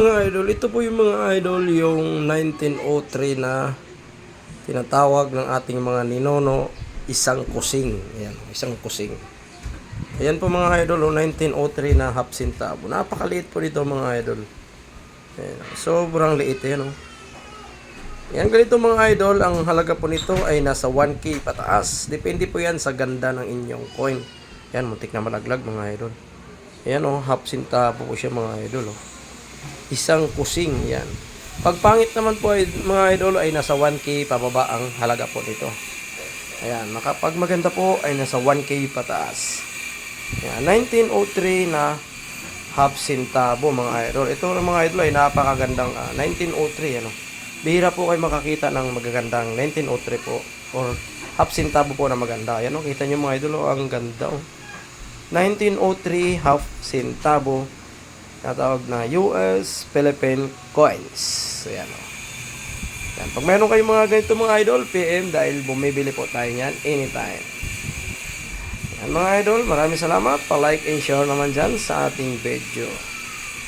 Mga idol, ito po yung mga idol, yung 1903 na tinatawag ng ating mga ninono, isang kusing. Ayan, isang kusing. Ayan po mga idol, oh, 1903 na half centavo. Napakaliit po dito mga idol. Ayan, sobrang liit yan oh. Yan ganito mga idol, ang halaga po nito ay nasa 1k pataas. Depende po yan sa ganda ng inyong coin. Yan, muntik na malaglag mga idol. Ayan oh, half centavo po siya mga idol oh. Isang kusing yan. Pag pangit naman po ay, mga idol ay nasa 1k pababa ang halaga po nito. Ayan, makapag maganda po ay nasa 1k pataas. Ayan, 1903 na half centavo mga idol. Ito mga idol ay napakagandang ah, 1903 ano. Bihira po kayo makakita ng magagandang 1903 po or half centavo po na maganda. Ayan oh, kita niyo mga idol ang ganda oh. 1903 half centavo natawag na US Philippine coins. Ayan o. Yan. Pag meron kayong mga ganito mga idol, PM dahil bumibili po tayo niyan anytime. Yan mga idol, maraming salamat. Pa-like and share naman dyan sa ating video.